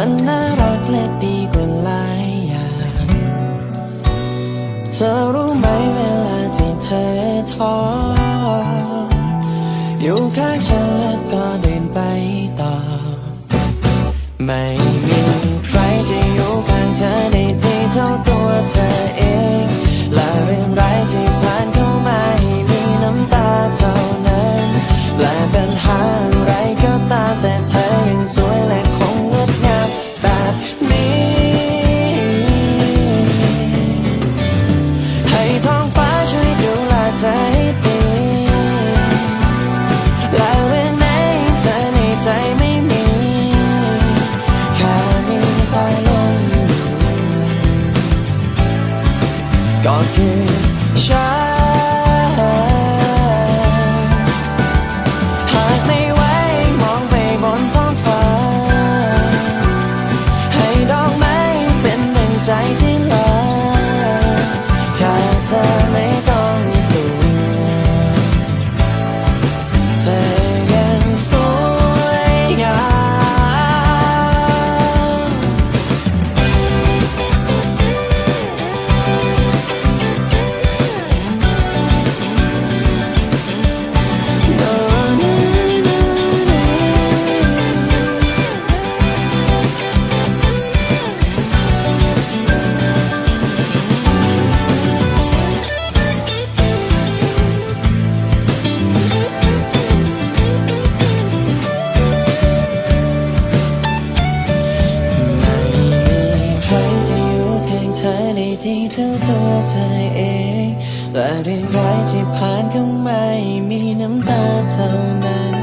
มันน่ารักและดีกว่าหลายอย่าง เธอรู้ไหมเวลาที่เธอท้ออยู่ข้างฉันแล้วก็เดินไปต่อ ไม่มีใครจะอยู่ข้างเธอได้ดีเท่าตัวเธอเอง และเรื่องไรายที่ผ่านเข้ามาให้มีน้ำตาเท่านั้น และปัญหา ก็ ที่เธอตัวใจเอง และเรื่องร้ายที่ผ่านก็ไม่มีน้ำตาเท่านั้น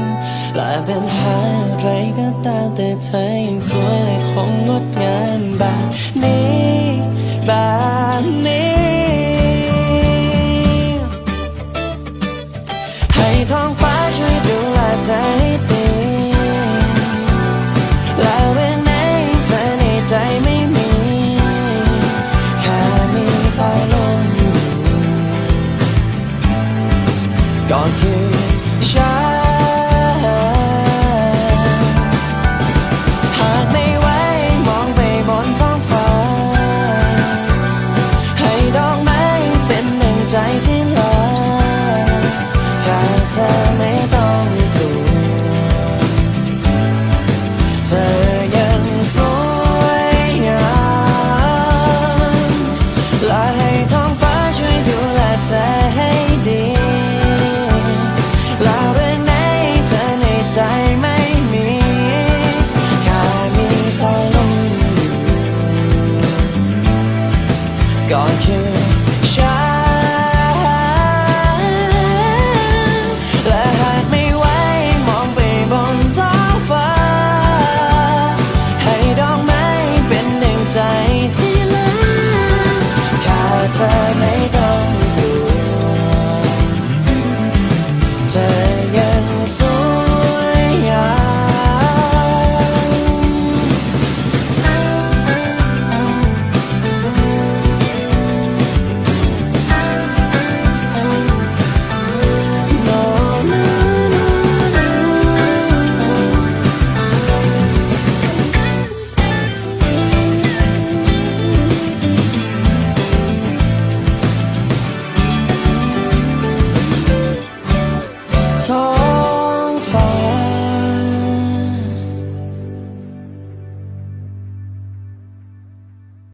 และปัญหาอะไรก็ตามแต่เธอยังสวยและคงงดงามแบบนี้แบบนี้ ให้ท้องฟ้าช่วยดูแลเธอให้ดีและ ก็คือฉัน All.